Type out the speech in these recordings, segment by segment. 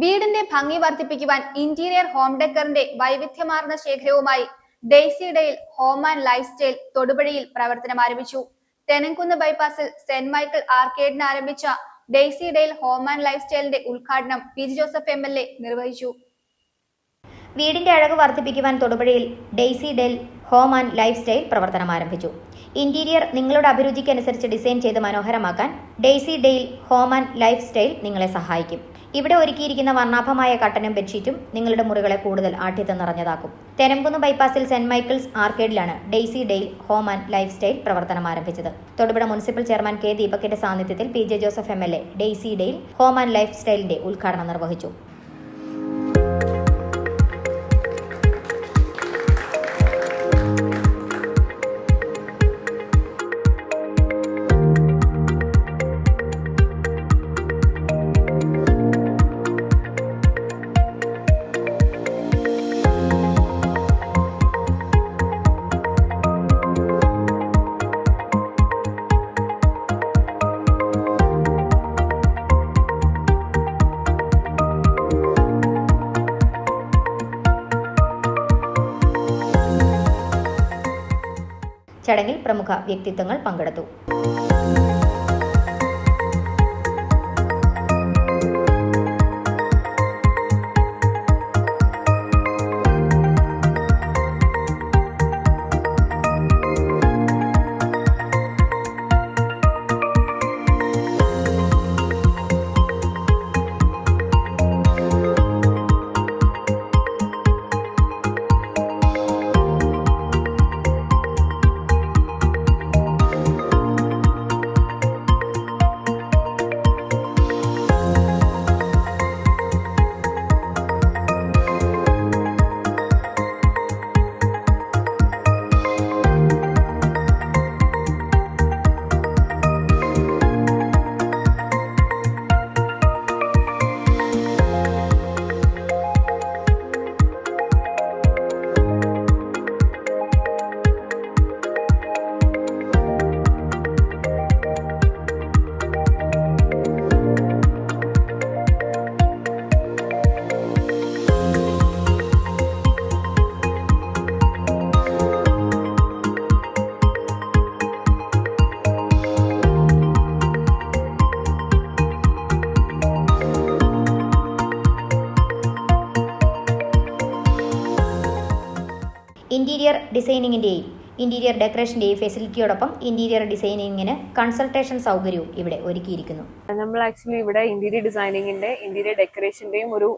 വീടിന്റെ ഭംഗി വർദ്ധിപ്പിക്കുവാൻ interior home ഡെക്കറിന്റെ വൈവിധ്യമാർന്ന ശേഖരവുമായി ഡെയ്സിഡയിൽ ഹോം ആൻഡ് ലൈഫ് സ്റ്റൈൽ തൊടുപുഴയിൽ പ്രവർത്തനം ആരംഭിച്ചു. തെനംകുന്ന് ബൈപ്പാസിൽ സെന്റ് മൈക്കിൾ ആർക്കേഡിന് ആരംഭിച്ച ഡെയ്സിഡയിൽ ഹോം ആൻഡ് ലൈഫ് സ്റ്റൈലിന്റെ ഉദ്ഘാടനം P G Joseph M L A നിർവഹിച്ചു. വീടിന്റെ അഴക് വർദ്ധിപ്പിക്കുവാൻ തൊടുപുഴയിൽ Daisy Dale home and life style പ്രവർത്തനം ആരംഭിച്ചു. ഇന്റീരിയർ നിങ്ങളുടെ അഭിരുചിക്കനുസരിച്ച് ഡിസൈൻ ചെയ്ത് മനോഹരമാക്കാൻ Daisy Dale home and life style നിങ്ങളെ സഹായിക്കും. ഇവിടെ ഒരുക്കിയിരിക്കുന്ന വർണാഭമായ കട്ടനും ബെഡ്ഷീറ്റും നിങ്ങളുടെ മുറികളെ കൂടുതൽ ആഠ്യത്വം നിറഞ്ഞതാക്കും. തെരംകുന്ന് ബൈപ്പാസിൽ saint Michael's ആർക്കേഡിലാണ് Daisy Dale home and life style പ്രവർത്തനം ആരംഭിച്ചത്. തൊടുപുഴ മുനിസിപ്പൽ ചെയർമാൻ കെ ദീപകിന്റെ സാന്നിധ്യത്തിൽ P J Joseph M L A Daisy Dale home and life സ്റ്റൈലിന്റെ ഉദ്ഘാടനം നിർവഹിച്ചു. ചടങ്ങിൽ പ്രമുഖ വ്യക്തിത്വങ്ങൾ പങ്കെടുത്തു ഇന്റീരിയർ ഡിസൈനിങ്ങിന്റെയും ഇന്റീരിയർ ഡെക്കറേഷന്റെയും ഫെസിലിറ്റിയോടൊപ്പം ഇന്റീരിയർ ഡിസൈനിങ്ങിന് കൺസൾട്ടേഷൻ സൗകര്യവും ഇവിടെ ഒരുക്കിയിരിക്കുന്നു. നമ്മൾ ആക്ച്വലി ഇവിടെ ഇന്റീരിയർ ഡിസൈനിങ്ങിന്റെ ഇന്റീരിയർ ഡെക്കറേഷന്റെയും ഒരു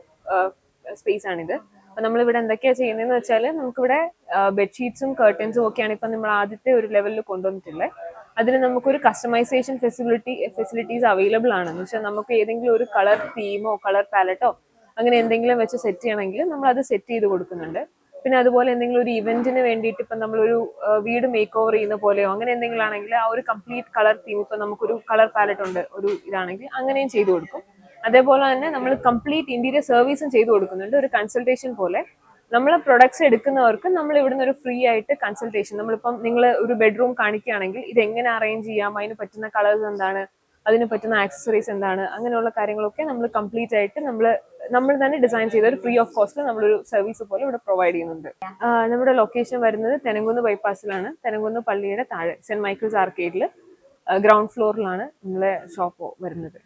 സ്പേസ് ആണിത്. അപ്പൊ നമ്മൾ ഇവിടെ എന്തൊക്കെയാ ചെയ്യുന്നതെന്ന് വെച്ചാൽ നമുക്കിവിടെ ബെഡ്ഷീറ്റ്സും കർട്ടൻസും ഒക്കെയാണ് ഇപ്പം നമ്മൾ ആദ്യത്തെ ഒരു ലെവലിൽ കൊണ്ടുവന്നിട്ടുള്ളത്. അതിന് നമുക്കൊരു കസ്റ്റമൈസേഷൻ ഫെസിലിറ്റി ഫെസിലിറ്റീസ് അവൈലബിൾ ആണ്. എന്ന് വെച്ചാൽ നമുക്ക് ഏതെങ്കിലും ഒരു കളർ തീമോ കളർ പാലറ്റോ അങ്ങനെ എന്തെങ്കിലും വെച്ച് സെറ്റ് ചെയ്യണമെങ്കിൽ നമ്മൾ അത് സെറ്റ് ചെയ്ത് കൊടുക്കുന്നുണ്ട്. പിന്നെ അതുപോലെ എന്തെങ്കിലും ഒരു ഇവന്റിന് വേണ്ടിയിട്ട് ഇപ്പം നമ്മളൊരു വീട് മേക്ക് ഓവർ ചെയ്യുന്ന പോലെയോ അങ്ങനെ എന്തെങ്കിലും ആണെങ്കിൽ ആ ഒരു കംപ്ലീറ്റ് കളർ തീം ഇപ്പം നമുക്കൊരു കളർ പാലറ്റ് ഉണ്ട് ഒരു ഇതാണെങ്കിൽ അങ്ങനെയും ചെയ്തു കൊടുക്കും. അതേപോലെ തന്നെ നമ്മൾ കംപ്ലീറ്റ് ഇന്റീരിയർ സർവീസും ചെയ്തു കൊടുക്കുന്നുണ്ട്. ഒരു കൺസൾട്ടേഷൻ പോലെ നമ്മൾ പ്രൊഡക്ട്സ് എടുക്കുന്നവർക്ക് നമ്മൾ ഇവിടുന്ന് ഒരു ഫ്രീ ആയിട്ട് കൺസൾട്ടേഷൻ നമ്മളിപ്പം നിങ്ങൾ ഒരു ബെഡ്റൂം കാണിക്കുകയാണെങ്കിൽ ഇത് എങ്ങനെ അറേഞ്ച് ചെയ്യാം? അതിന് പറ്റുന്ന കളേഴ്സ് എന്താണ്? അതിന് പറ്റുന്ന ആക്സസറീസ് എന്താണ്? അങ്ങനെയുള്ള കാര്യങ്ങളൊക്കെ നമ്മൾ കംപ്ലീറ്റ് ആയിട്ട് നമ്മൾ നമ്മൾ തന്നെ ഡിസൈൻ ചെയ്ത ഒരു ഫ്രീ ഓഫ് കോസ്റ്റ് നമ്മളൊരു സർവീസ് പോലെ ഇവിടെ പ്രൊവൈഡ് ചെയ്യുന്നുണ്ട്. നമ്മുടെ ലൊക്കേഷൻ വരുന്നത് തെനങ്കുന്ന് ബൈപ്പാസിലാണ് തെനങ്കുന്ന് പള്ളിയുടെ താഴെ സെന്റ് മൈക്കിൾസ് ആർക്കേഡിൽ ഗ്രൗണ്ട് ഫ്ലോറിലാണ് നമ്മളെ ഷോപ്പ് വരുന്നത്.